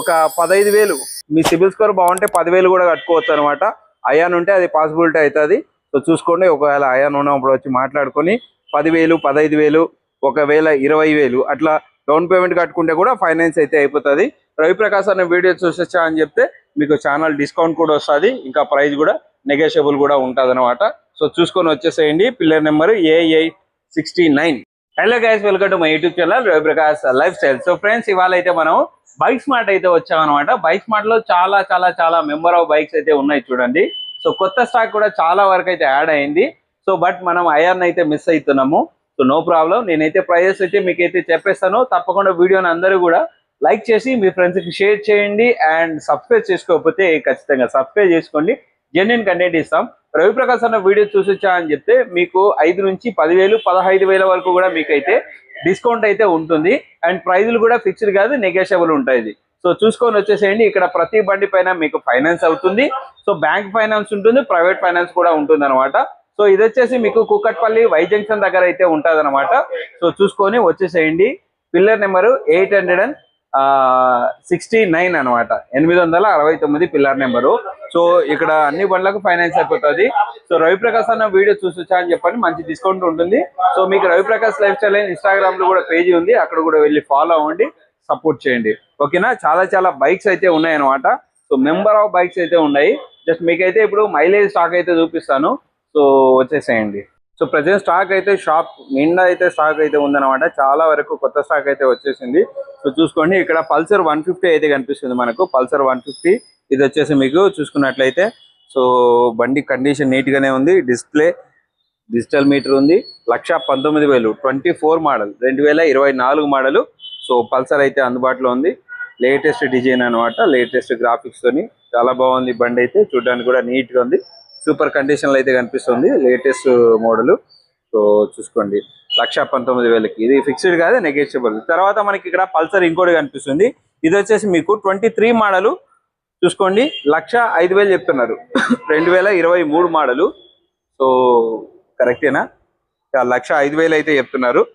ఒక పదహైదు వేలు. మీ సిబిల్ స్కోర్ బాగుంటే పదివేలు కూడా కట్టుకోవచ్చు అనమాట అయాన్ ఉంటే అది పాసిబిలిటీ అవుతుంది. సో చూసుకోండి ఒకవేళ అయాన్ ఉన్నప్పుడు వచ్చి మాట్లాడుకొని పదివేలు పదహైదు వేలు ఒకవేళ ఇరవై వేలు అట్లా డౌన్ పేమెంట్ కట్టుకుంటే కూడా ఫైనాన్స్ అయితే అయిపోతుంది. రవిప్రకాశ్ అనే వీడియో చూసొచ్చా అని చెప్తే మీకు ఛానల్ డిస్కౌంట్ కూడా వస్తుంది ఇంకా ప్రైస్ కూడా నెగోషియబుల్ కూడా ఉంటుంది అనమాట సో చూసుకొని వచ్చేసేయండి. Pillar number A sixty nine. Hello guys welcome to my YouTube channel Raviprakash lifestyle so friends ఇవాళ అయితే మనం బైక్ స్మార్ట్ అయితే వచ్చామన్నమాట. బైక్ స్మార్ట్లో చాలా చాలా చాలా మెంబర్ ఆఫ్ బైక్స్ అయితే ఉన్నాయి చూడండి. సో కొత్త స్టాక్ కూడా చాలా వరకు అయితే యాడ్ అయింది. సో బట్ మనం ఐఆర్న్ అయితే మిస్ అవుతున్నాము. సో నో ప్రాబ్లం నేనైతే ప్రైజెస్ అయితే మీకు అయితే చెప్పేస్తాను. తప్పకుండా వీడియోని అందరూ కూడా లైక్ చేసి మీ ఫ్రెండ్స్కి షేర్ చేయండి. అండ్ సబ్స్క్రైబ్ చేసుకోకపోతే ఖచ్చితంగా సబ్స్క్రైబ్ చేసుకోండి. జెన్యున్ కంటెంట్ ఇస్తాం. రవిప్రకాశ్ అన్న వీడియో చూసొచ్చా అని చెప్తే మీకు ఐదు నుంచి పదివేలు పదహైదు వేల వరకు కూడా మీకైతే డిస్కౌంట్ అయితే ఉంటుంది. అండ్ ప్రైజులు కూడా ఫిక్స్డ్ కాదు నెగోషియబుల్ ఉంటాయి సో చూసుకొని వచ్చేసేయండి. ఇక్కడ ప్రతి బండి పైన మీకు ఫైనాన్స్ అవుతుంది. సో బ్యాంక్ ఫైనాన్స్ ఉంటుంది ప్రైవేట్ ఫైనాన్స్ కూడా ఉంటుంది అనమాట సో ఇది వచ్చేసి మీకు కుక్కట్పల్లి వై జంక్షన్ దగ్గర అయితే ఉంటుంది అనమాట సో చూసుకొని వచ్చేసేయండి. Pillar number eight hundred and sixty nine అనమాట ఎనిమిది వందల అరవై తొమ్మిది పిల్లర్ నెంబరు. సో ఇక్కడ అన్ని బండ్లకు ఫైనాన్స్ అయిపోతుంది. సో రవిప్రకాశ్ అన్న వీడియో చూసొచ్చా అని చెప్పండి. మంచి డిస్కౌంట్ ఉంటుంది. సో మీకు రవిప్రకాశ్ లైఫ్ స్టైల్ ఇన్స్టాగ్రామ్లో కూడా పేజీ ఉంది. అక్కడ కూడా వెళ్ళి ఫాలో అవ్వండి. సపోర్ట్ చేయండి. ఓకేనా? చాలా చాలా బైక్స్ అయితే ఉన్నాయి అనమాట సో మెంబర్ ఆఫ్ బైక్స్ అయితే ఉన్నాయి. జస్ట్ మీకైతే ఇప్పుడు మైలేజ్ స్టాక్ అయితే చూపిస్తాను. సో వచ్చేసేయండి. సో ప్రజెంట్ స్టాక్ అయితే షాప్ నిండా అయితే స్టాక్ అయితే ఉందన్నమాట. చాలా వరకు కొత్త స్టాక్ అయితే వచ్చేసింది. సో చూసుకోండి ఇక్కడ పల్సర్ వన్ ఫిఫ్టీ అయితే కనిపిస్తుంది మనకు. Pulsar one fifty. ఇది వచ్చేసి మీకు చూసుకున్నట్లయితే సో బండి కండిషన్ నీట్ గానే ఉంది. డిస్ప్లే డిజిటల్ మీటర్ ఉంది. లక్ష పంతొమ్మిది వేలు ట్వంటీ ఫోర్ మోడల్ రెండు వేల ఇరవై నాలుగు మోడలు. సో పల్సర్ అయితే అందుబాటులో ఉంది. లేటెస్ట్ డిజైన్ అనమాట లేటెస్ట్ గ్రాఫిక్స్ చాలా బాగుంది బండి అయితే. చూడడానికి కూడా నీట్గా ఉంది. సూపర్ కండిషన్లో అయితే కనిపిస్తుంది. Latest model. సో చూసుకోండి. లక్ష పంతొమ్మిది వేలకి. ఇది ఫిక్స్డ్ కాదు నెగోషియబుల్ తర్వాత మనకి ఇక్కడ పల్సర్ ఇంకోటి కనిపిస్తుంది. ఇది వచ్చేసి మీకు ట్వంటీ త్రీ మోడలు. చూసుకోండి. లక్ష ఐదు వేలు చెప్తున్నారు. రెండు వేల ఇరవై మూడు మోడలు. సో కరెక్టేనా? లక్ష ఐదు వేలు అయితే చెప్తున్నారు.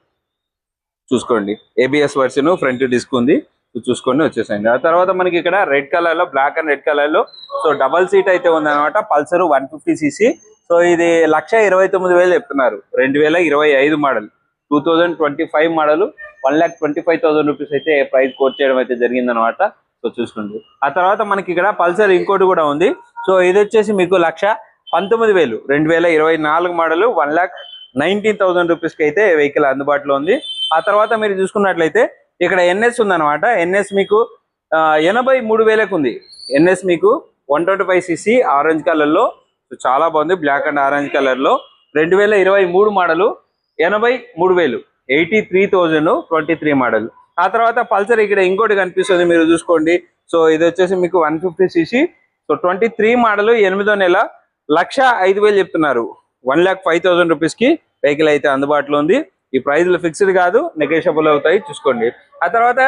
చూసుకోండి. ఏబిఎస్ వర్షన్ ఫ్రంట్ డిస్క్ ఉంది. చూసుకొని వచ్చేసాయండి. ఆ తర్వాత మనకి ఇక్కడ రెడ్ కలర్లో బ్లాక్ అండ్ రెడ్ కలర్లో సో డబల్ సీట్ అయితే ఉందన్నమాట. Pulsar one fifty CC so ఇది లక్ష ఇరవై తొమ్మిది వేలు చెప్తున్నారు. రెండు వేల ఇరవై ఐదు model two thousand twenty five model one lakh twenty five thousand rupees అయితే ప్రైస్ కోట్ చేయడం అయితే జరిగిందనమాట సో చూసుకోండి. ఆ తర్వాత మనకి ఇక్కడ పల్సర్ ఇంకోటి కూడా ఉంది. సో ఇది వచ్చేసి మీకు లక్ష పంతొమ్మిది వేలు. రెండు వేల ఇరవై నాలుగు model one lakh nineteen thousand రూపీస్కి అయితే వెహికల్ అందుబాటులో ఉంది. ఆ తర్వాత మీరు చూసుకున్నట్లయితే ఇక్కడ ఎన్ఎస్ ఉందన్నమాట. ఎన్ఎస్ మీకు ఎనభై మూడు వేలకు ఉంది ఎన్ఎస్ మీకు one twenty five CC orange కలర్లో చాలా బాగుంది. బ్లాక్ అండ్ ఆరెంజ్ కలర్లో రెండు వేల ఇరవై మూడు మోడలు ఎనభై మూడు వేలు. Eighty three thousand twenty three model ఆ తర్వాత పల్సర్ ఇక్కడ ఇంకోటి కనిపిస్తుంది మీరు చూసుకోండి. సో ఇది వచ్చేసి మీకు one fifty CC so twenty three model ఎనిమిదో నెల లక్ష ఐదు వేలు చెప్తున్నారు. వన్ ల్యాక్ ఫైవ్ థౌసండ్ రూపీస్కి వెహికల్ అయితే అందుబాటులో ఉంది. ఈ ప్రైజ్లు ఫిక్స్డ్ కాదు నెగోషియబుల్ అవుతాయి చూసుకోండి. ఆ తర్వాత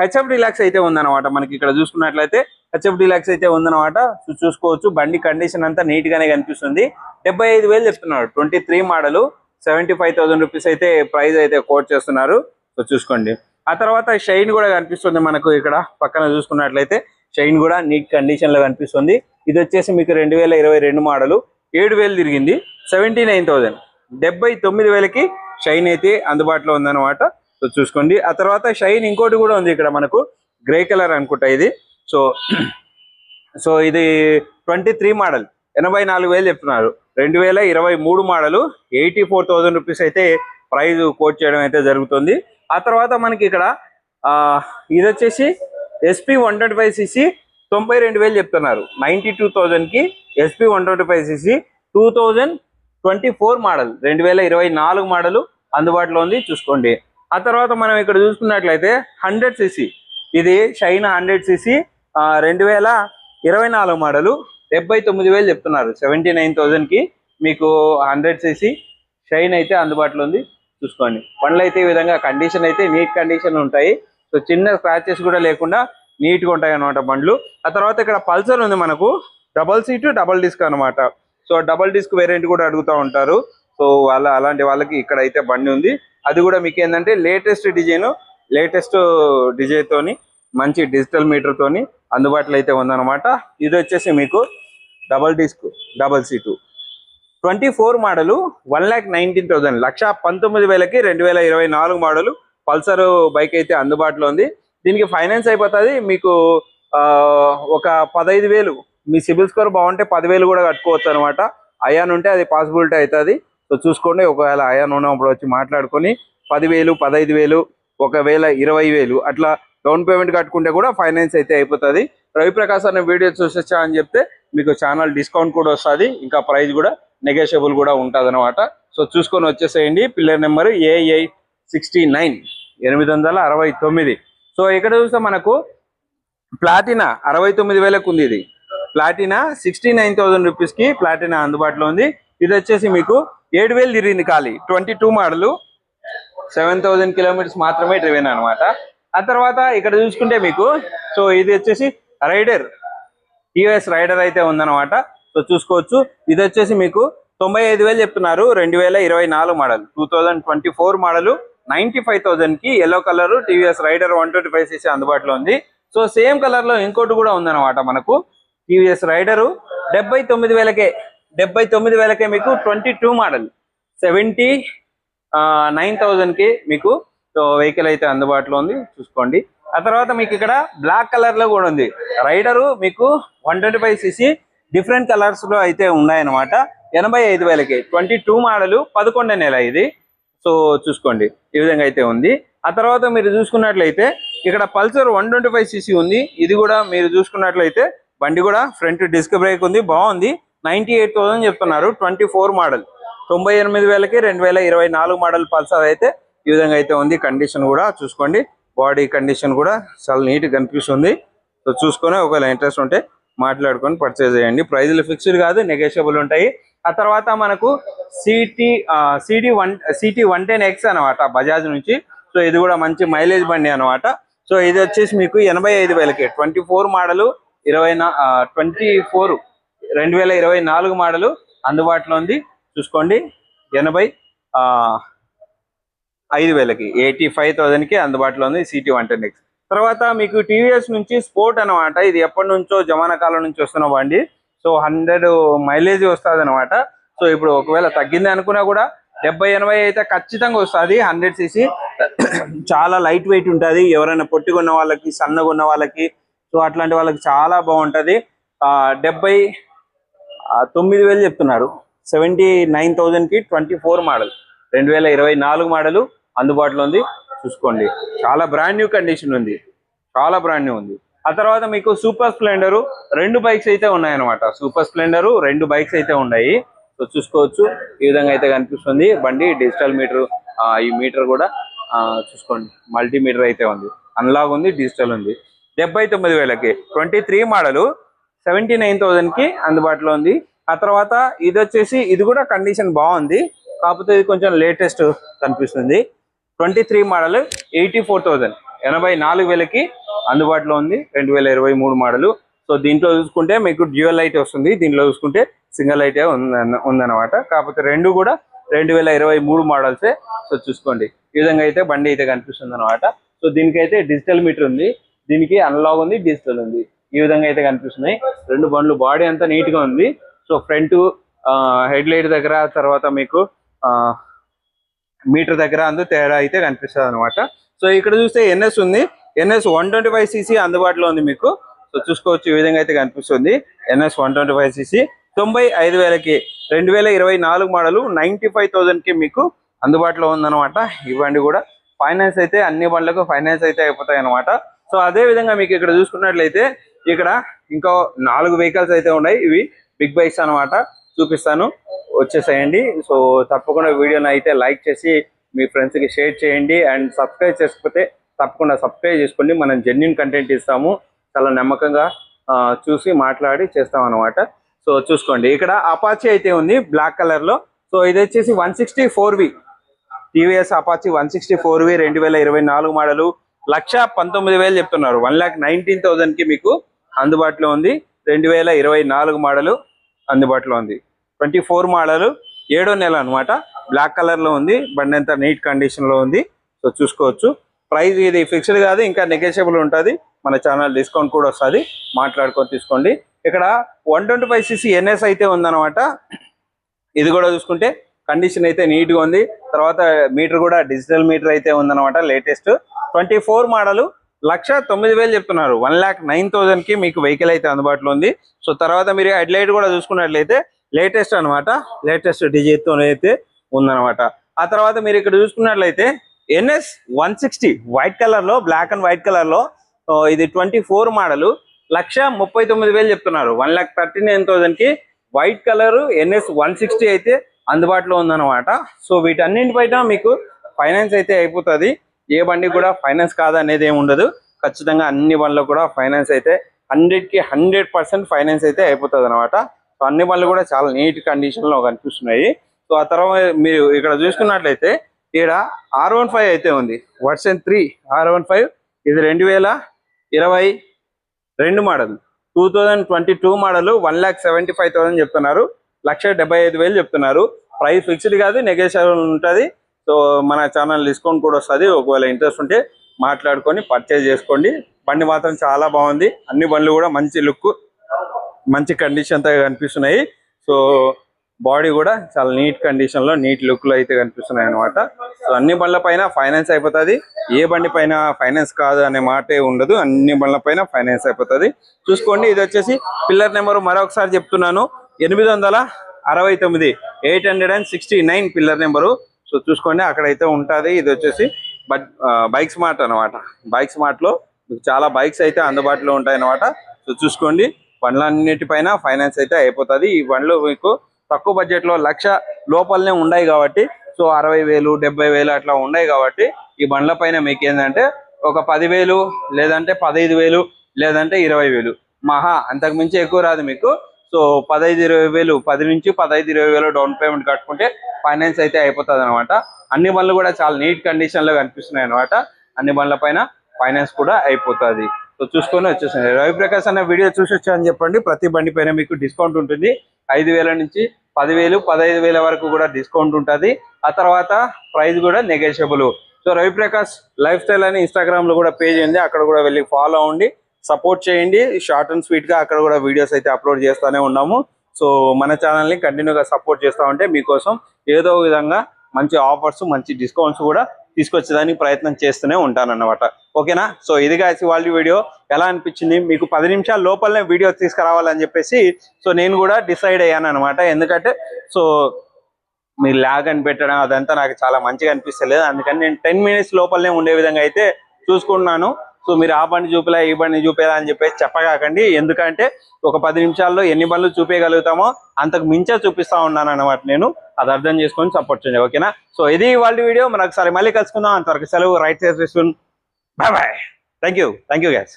హెచ్ఎఫ్ డిలాక్స్ అయితే ఉందన్నమాట. మనకి ఇక్కడ చూసుకున్నట్లయితే హెచ్ఎఫ్ డిలాక్స్ అయితే ఉందన్నమాట. చూసుకోవచ్చు. బండి కండిషన్ అంతా నీట్ గానే కనిపిస్తుంది. డెబ్బై ఐదు వేలు చెప్తున్నారు. Twenty three model seventy five thousand rupees అయితే ప్రైస్ అయితే కోట్ చేస్తున్నారు. సో చూసుకోండి. ఆ తర్వాత షైన్ కూడా కనిపిస్తుంది మనకు ఇక్కడ. పక్కన చూసుకున్నట్లయితే షైన్ కూడా నీట్ కండిషన్లో కనిపిస్తుంది. ఇది వచ్చేసి మీకు రెండు వేల ఇరవై రెండు మోడల్. ఏడు వేలు తిరిగింది. Seventy nine thousand. డెబ్బై తొమ్మిది వేలకి షైన్ అయితే అందుబాటులో ఉందన్నమాట. సో చూసుకోండి. ఆ తర్వాత షైన్ ఇంకోటి కూడా ఉంది ఇక్కడ మనకు. గ్రే కలర్ అనుకుంటా ఇది. సో సో ఇది ట్వంటీ త్రీ మోడల్. ఎనభై నాలుగు వేలు చెప్తున్నారు. రెండు వేల ఇరవై మూడు model. Eighty four thousand rupees అయితే ప్రైజ్ కోట్ చేయడం అయితే జరుగుతుంది. ఆ తర్వాత మనకి ఇక్కడ ఇది వచ్చేసి SP one twenty five CC తొంభై రెండు వేలు చెప్తున్నారు. నైంటీ టూ థౌజండ్కి SP one twenty five CC two thousand twenty four model రెండు వేల ఇరవై నాలుగు మోడలు అందుబాటులో ఉంది చూసుకోండి. ఆ తర్వాత మనం ఇక్కడ చూసుకున్నట్లయితే హండ్రెడ్ సిసి ఇది షైన్ హండ్రెడ్ సిసి రెండు వేల ఇరవై నాలుగు మోడలు డెబ్బై తొమ్మిది వేలు చెప్తున్నారు సెవెంటీ నైన్ థౌజండ్కి మీకు హండ్రెడ్ సిసి షైన్ అయితే అందుబాటులో ఉంది చూసుకోండి. బండ్లు అయితే ఈ విధంగా కండిషన్ అయితే నీట్ కండిషన్ ఉంటాయి. సో చిన్న స్క్రాచెస్ కూడా లేకుండా నీట్గా ఉంటాయి అనమాట బండ్లు ఆ తర్వాత ఇక్కడ పల్సర్ ఉంది మనకు డబల్ సీటు డబల్ డిస్క్ అన్నమాట. సో డబల్ డిస్క్ వేరియంట్ కూడా అడుగుతూ ఉంటారు. సో వాళ్ళ అలాంటి వాళ్ళకి ఇక్కడ అయితే బండి ఉంది. అది కూడా మీకు ఏంటంటే లేటెస్ట్ డిజైన్ లేటెస్ట్ డిజైన్ తోని మంచి డిజిటల్ మీటర్ తోని అందుబాటులో అయితే ఉందన్నమాట. ఇది వచ్చేసి మీకు double disc double seat. Twenty four model one lakh nineteen thousand lakh పంతొమ్మిది వేలకి రెండు వేల ఇరవై నాలుగు మోడలు పల్సర్ బైక్ అయితే అందుబాటులో ఉంది. దీనికి ఫైనాన్స్ అయిపోతుంది మీకు ఆ, ఒక పదహైదు వేలు మీ సిబిల్ స్కోర్ బాగుంటే పదివేలు కూడా కట్టుకోవచ్చు అనమాట అయాన్ ఉంటే అది పాసిబిలిటీ అవుతుంది. సో చూసుకోండి ఒకవేళ అయాన్ ఉన్నప్పుడు వచ్చి మాట్లాడుకొని పదివేలు పదహైదు వేలు ఒకవేళ ఇరవై వేలు అట్లా డౌన్ పేమెంట్ కట్టుకుంటే కూడా ఫైనాన్స్ అయితే అయిపోతుంది. రవిప్రకాశ్ అనే వీడియో చూసొచ్చా అని చెప్తే మీకు ఛానల్ డిస్కౌంట్ కూడా వస్తుంది ఇంకా ప్రైస్ కూడా నెగోషియబుల్ కూడా ఉంటుంది అనమాట సో చూసుకొని వచ్చేసేయండి. Pillar number AI sixty nine ఎనిమిది వందల అరవై తొమ్మిది. సో ఇక్కడ చూస్తే మనకు ప్లాటినా అరవై తొమ్మిది వేలకు ఉంది ఇది. ప్లాటినా? సిక్స్టీ నైన్ థౌసండ్ రూపీస్కి ప్లాటినా అందుబాటులో ఉంది. ఇది వచ్చేసి మీకు ఏడు వేలు తిరిగింది ఖాళీ. Twenty two model. Seven thousand kilometres మాత్రమే ట్రివెన్ అనమాట ఆ తర్వాత ఇక్కడ చూసుకుంటే మీకు సో ఇది వచ్చేసి రైడర్. టీవీఎస్ రైడర్ అయితే ఉందన్నమాట. సో చూసుకోవచ్చు. ఇది వచ్చేసి మీకు తొంభై ఐదు వేలు చెప్తున్నారు. రెండు వేల ఇరవై నాలుగు model. Two thousand twenty four model. Ninety five థౌసండ్కి yellow colour TVS Raider one twenty five CC అందుబాటులో ఉంది. సో సేమ్ కలర్లో ఇంకోటి కూడా ఉందన్నమాట మనకు. టీవీఎస్ రైడరు డెబ్బై తొమ్మిది వేలకే డెబ్బై తొమ్మిది వేలకే మీకు twenty two model seventy nine థౌజండ్కి మీకు సో వెహికల్ అయితే అందుబాటులో ఉంది. చూసుకోండి. ఆ తర్వాత మీకు ఇక్కడ బ్లాక్ కలర్లో కూడా ఉంది. రైడరు మీకు one twenty five CC different కలర్స్లో అయితే ఉన్నాయన్నమాట. ఎనభై ఐదు వేలకి ట్వంటీ టూ మోడల్ పదకొండో నెల ఇది. సో చూసుకోండి. ఈ విధంగా అయితే ఉంది. ఆ తర్వాత మీరు చూసుకున్నట్లయితే ఇక్కడ Pulsar one twenty five CC ఉంది. ఇది కూడా మీరు చూసుకున్నట్లయితే బండి కూడా ఫ్రంట్ డిస్క్ బ్రేక్ ఉంది బాగుంది. నైన్టీ ఎయిట్ థౌసండ్ చెప్తున్నారు ట్వంటీ ఫోర్ మోడల్. తొంభై ఎనిమిది వేలకి రెండు వేల ఇరవై నాలుగు మోడల్ పల్సర్ అయితే ఈ విధంగా అయితే ఉంది. కండిషన్ కూడా చూసుకోండి. బాడీ కండిషన్ కూడా చాలా నీట్ కనిపిస్తుంది. సో చూసుకొని ఒకవేళ ఇంట్రెస్ట్ ఉంటే మాట్లాడుకొని పర్చేజ్ చేయండి. ప్రైజులు ఫిక్స్డ్ కాదు నెగోషియబుల్ ఉంటాయి. ఆ తర్వాత మనకు CT CT one CT one ten X అనమాట బజాజ్ నుంచి. సో ఇది కూడా మంచి మైలేజ్ బండి అనమాట సో ఇది వచ్చేసి మీకు ఎనభై ఐదు వేలకి ట్వంటీ ఫోర్ మోడలు ఇరవై ట్వంటీ ఫోర్ రెండు వేల ఇరవై నాలుగు మోడలు అందుబాటులో ఉంది. చూసుకోండి. ఎనభై ఐదు వేలకి ఎయిటీ ఫైవ్ థౌసండ్కి అందుబాటులో ఉంది సిటీ వన్ టెన్ ఎక్స్ తర్వాత మీకు టీవీఎస్ నుంచి స్పోర్ట్ అనమాట ఇది ఎప్పటి నుంచో జమానా కాలం నుంచి వస్తున్న బండి. సో హండ్రెడ్ మైలేజ్ వస్తుంది అనమాట సో ఇప్పుడు ఒకవేళ తగ్గింది అనుకున్నా కూడా డెబ్బై ఎనభై అయితే ఖచ్చితంగా వస్తుంది. Hundred CC. చాలా లైట్ వెయిట్ ఉంటుంది. ఎవరైనా పొట్టిగా ఉన్న వాళ్ళకి సన్నగా ఉన్న వాళ్ళకి సో అట్లాంటి వాళ్ళకి చాలా బాగుంటది. ఆ, డెబ్బై తొమ్మిది వేలు చెప్తున్నారు. సెవెంటీ నైన్ థౌజండ్కి ట్వంటీ ఫోర్ మోడల్. రెండు వేల ఇరవై నాలుగు మోడల్ అందుబాటులో ఉంది. చూసుకోండి. చాలా బ్రాండ్ న్యూ కండిషన్ ఉంది. చాలా బ్రాండ్ న్యూ ఉంది. ఆ తర్వాత మీకు సూపర్ స్ప్లెండర్ రెండు బైక్స్ అయితే ఉన్నాయన్నమాట. సూపర్ స్ప్లెండర్ రెండు బైక్స్ అయితే ఉన్నాయి. సో చూసుకోవచ్చు. ఈ విధంగా అయితే కనిపిస్తుంది. బండి డిజిటల్ మీటర్ ఈ మీటర్ కూడా చూసుకోండి. మల్టీ మీటర్ అయితే ఉంది. అన్లాగ్ ఉంది డిజిటల్ ఉంది. డెబ్బై తొమ్మిది వేలకి. Twenty three model seventy nine థౌజండ్కి అందుబాటులో ఉంది. ఆ తర్వాత ఇది వచ్చేసి ఇది కూడా కండిషన్ బాగుంది. కాకపోతే ఇది కొంచెం లేటెస్ట్ కనిపిస్తుంది. Twenty three model eighty four thousand. ఎనభై నాలుగు వేలకి అందుబాటులో ఉంది. రెండు వేల ఇరవై మూడు మోడల్. సో దీంట్లో చూసుకుంటే మీకు డ్యూయల్ లైట్ వస్తుంది. దీంట్లో చూసుకుంటే సింగిల్ లైటే ఉందన్నమాట. కాకపోతే రెండు కూడా రెండు వేల ఇరవై మూడు మోడల్సే. సో చూసుకోండి. ఈ విధంగా అయితే బండి అయితే కనిపిస్తుంది అనమాట సో దీనికైతే డిజిటల్ మీటర్ ఉంది. దీనికి అనలాగ్ ఉంది డిజిటల్ ఉంది. ఈ విధంగా అయితే కనిపిస్తున్నాయి. రెండు బండ్లు బాడీ అంతా నీట్గా ఉంది. సో ఫ్రంట్ హెడ్ లైట్ దగ్గర తర్వాత మీకు మీటర్ దగ్గర అందు తేడా అయితే కనిపిస్తుంది అనమాట సో ఇక్కడ చూస్తే ఎన్ఎస్ ఉంది. NS one twenty five CC అందుబాటులో ఉంది మీకు. సో చూసుకోవచ్చు ఈ విధంగా అయితే కనిపిస్తుంది. NS one twenty five CC తొంభై ఐదు వేలకి రెండు వేల ఇరవై నాలుగు మోడలు నైన్టీ ఫైవ్ థౌసండ్కి మీకు అందుబాటులో ఉందన్నమాట. ఈ బండి కూడా. ఫైనాన్స్ అయితే అన్ని బండ్లకు ఫైనాన్స్ అయితే అయిపోతాయి అనమాట సో అదే విధంగా మీకు ఇక్కడ చూసుకున్నట్లయితే ఇక్కడ ఇంకో నాలుగు వెహికల్స్ అయితే ఉన్నాయి. ఇవి బిగ్ బైక్స్ అన్నమాట. చూపిస్తాను. వచ్చేసేయండి. సో తప్పకుండా వీడియోని అయితే లైక్ చేసి మీ ఫ్రెండ్స్కి షేర్ చేయండి. అండ్ సబ్స్క్రైబ్ చేసుకపోతే తప్పకుండా సబ్స్క్రైబ్ చేసుకోండి. మనం జెన్యున్ కంటెంట్ ఇస్తాము. చాలా నమ్మకంగా ఆ, చూసి మాట్లాడి చేస్తాం అనమాట సో చూసుకోండి. ఇక్కడ అపాచీ అయితే ఉంది బ్లాక్ కలర్లో. సో ఇది వచ్చేసి one sixty four V TVS Apache one sixty four V రెండు వేల ఇరవై నాలుగు మోడలు లక్ష పంతొమ్మిది వేలు చెప్తున్నారు. వన్ ల్యాక్ నైన్టీన్ థౌజండ్కి మీకు అందుబాటులో ఉంది. రెండు వేల ఇరవై నాలుగు మోడలు అందుబాటులో ఉంది. ట్వంటీ ఫోర్ మోడలు ఏడో నెల అనమాట బ్లాక్ కలర్లో ఉంది. బండి అంతా నీట్ కండిషన్లో ఉంది. సో చూసుకోవచ్చు. ప్రైస్ ఇది ఫిక్స్డ్ కాదు ఇంకా నెగోషియబుల్ ఉంటుంది. మన ఛానల్ డిస్కౌంట్ కూడా వస్తుంది. మాట్లాడుకొని తీసుకోండి. ఇక్కడ one twenty five CC NS అయితే ఉందన్నమాట. ఇది కూడా చూసుకుంటే కండిషన్ అయితే నీట్గా ఉంది. తర్వాత మీటర్ కూడా డిజిటల్ మీటర్ అయితే ఉందన్నమాట latest. Twenty four model lakh తొమ్మిది వేలు చెప్తున్నారు. వన్ ల్యాక్ నైన్ థౌసండ్కి మీకు వెహికల్ అయితే అందుబాటులో ఉంది. సో తర్వాత మీరు హెడ్ లైట్ కూడా చూసుకున్నట్లయితే లేటెస్ట్ అన్నమాట. లేటెస్ట్ డిజైన్తో అయితే ఉందన్నమాట. ఆ తర్వాత మీరు ఇక్కడ చూసుకున్నట్లయితే ఎన్ఎస్ వన్ సిక్స్టీ వైట్ కలర్లో బ్లాక్ అండ్ వైట్ కలర్లో ఇది ట్వంటీ ఫోర్ మోడల్ లక్ష ముప్పై తొమ్మిది వేలు చెప్తున్నారు. One lakh thirty nine థౌసండ్కి white colour NS one sixty అయితే అందుబాటులో ఉందన్నమాట. సో వీటన్నింటి బయట మీకు ఫైనాన్స్ అయితే అయిపోతుంది. ఏ బండి కూడా ఫైనాన్స్ కాదనేది ఏమి ఉండదు. ఖచ్చితంగా అన్ని బండ్లు కూడా ఫైనాన్స్ అయితే హండ్రెడ్కి హండ్రెడ్ పర్సెంట్ ఫైనాన్స్ అయితే అయిపోతుంది అనమాట సో అన్ని బండ్లు కూడా చాలా నీట్ కండిషన్లో కనిపిస్తున్నాయి. సో ఆ తర్వాత మీరు ఇక్కడ చూసుకున్నట్లయితే ఇక్కడ ఆర్ వన్ ఫైవ్ అయితే ఉంది. Version three R one five ఇది రెండు వేల ఇరవై రెండు model. Two thousand twenty two model one lakh seventy five thousand చెప్తున్నారు. లక్ష డెబ్బై ఐదు వేలు చెప్తున్నారు. ప్రైస్ ఫిక్స్డ్ కాదు నెగోషియబుల్ ఉంటుంది. సో మన ఛానల్ డిస్కౌంట్ కూడా వస్తుంది. ఒకవేళ ఇంట్రెస్ట్ ఉంటే మాట్లాడుకొని పర్చేజ్ చేసుకోండి. బండి మాత్రం చాలా బాగుంది. అన్ని బండ్లు కూడా మంచి లుక్ మంచి కండిషన్తో కనిపిస్తున్నాయి. సో బాడీ కూడా చాలా నీట్ కండిషన్లో నీట్ లుక్లో అయితే కనిపిస్తున్నాయి అనమాట సో అన్ని బండ్ల పైన ఫైనాన్స్ అయిపోతుంది. ఏ బండి పైన ఫైనాన్స్ కాదు అనే మాటే ఉండదు. అన్ని బండ్ల పైన ఫైనాన్స్ అయిపోతుంది. చూసుకోండి. ఇది వచ్చేసి పిల్లర్ నెంబర్ మరొకసారి చెప్తున్నాను. ఎనిమిది వందల అరవై తొమ్మిది eight hundred and sixty nine pillar number. So చూసుకోండి అక్కడైతే ఉంటుంది. ఇది వచ్చేసి బట్ బైక్ స్మార్ట్ అనమాట బైక్ స్మార్ట్లో మీకు చాలా బైక్స్ అయితే అందుబాటులో ఉంటాయి అనమాట సో చూసుకోండి బండ్లన్నిటిపైన ఫైనాన్స్ అయితే అయిపోతుంది. ఈ బండ్లు మీకు తక్కువ బడ్జెట్లో లక్ష లోపలనే ఉన్నాయి కాబట్టి సో అరవై వేలు డెబ్బై వేలు అట్లా ఉన్నాయి కాబట్టి ఈ బండ్ల పైన మీకు ఏంటంటే ఒక పదివేలు లేదంటే పదహైదు వేలు లేదంటే ఇరవై వేలు. మహా అంతకు మించి ఎక్కువ రాదు మీకు. సో పదహైదు ఇరవై వేలు పది నుంచి పదహైదు ఇరవై వేలు డౌన్ పేమెంట్ కట్టుకుంటే ఫైనాన్స్ అయితే అయిపోతుంది అనమాట అన్ని బండ్లు కూడా చాలా నీట్ కండిషన్లో కనిపిస్తున్నాయి అనమాట అన్ని బండ్ల పైన ఫైనాన్స్ కూడా అయిపోతుంది. సో చూసుకొని వచ్చేసింది రవిప్రకాష్ అన్న వీడియో చూసి వచ్చారని చెప్పండి. ప్రతి బండి పైన మీకు డిస్కౌంట్ ఉంటుంది. ఐదు వేల నుంచి పదివేలు పదహైదు వేల వరకు కూడా డిస్కౌంట్ ఉంటుంది. ఆ తర్వాత ప్రైస్ కూడా negotiable so Raviprakash life style అని ఇన్స్టాగ్రామ్లో కూడా పేజ్ ఉంది. అక్కడ కూడా వెళ్ళి ఫాలో అవ్వండి. సపోర్ట్ చేయండి. షార్ట్ అండ్ స్వీట్గా అక్కడ కూడా వీడియోస్ అయితే అప్లోడ్ చేస్తూనే ఉన్నాము. సో మన ఛానల్ని కంటిన్యూగా సపోర్ట్ చేస్తా ఉంటే మీకోసం ఏదో విధంగా మంచి ఆఫర్స్ మంచి డిస్కౌంట్స్ కూడా తీసుకొచ్చేదానికి ప్రయత్నం చేస్తూనే ఉంటాను అన్నమాట ఓకేనా? సో ఇది కాసి వాళ్ళ వీడియో. ఎలా అనిపించింది? మీకు పది నిమిషాల లోపలనే వీడియో తీసుకురావాలని చెప్పేసి సో నేను కూడా డిసైడ్ అయ్యాను అనమాట ఎందుకంటే సో మీరు ల్యాగ్ అని పెట్టడం అదంతా నాకు చాలా మంచిగా అనిపిస్తలేదు. అందుకని నేను టెన్ మినిట్స్ లోపలనే ఉండే విధంగా అయితే చూసుకున్నాను. సో మీరు ఆ బండి చూపలే ఈ బండి చూపేలా అని చెప్పేసి చెప్పగాకండి. ఎందుకంటే ఒక పది నిమిషాల్లో ఎన్ని బండ్లు చూపేయగలుగుతామో అంతకు మించే చూపిస్తా ఉన్నాను అనమాట నేను. అది అర్థం చేసుకొని సపోర్ట్ చేయండి ఓకేనా? సో ఇది వాళ్ళ వీడియో. మనకు సరే మళ్ళీ కలుసుకుందాం. అంతవరకు సెలవు. Right side bye bye thank you thank you guys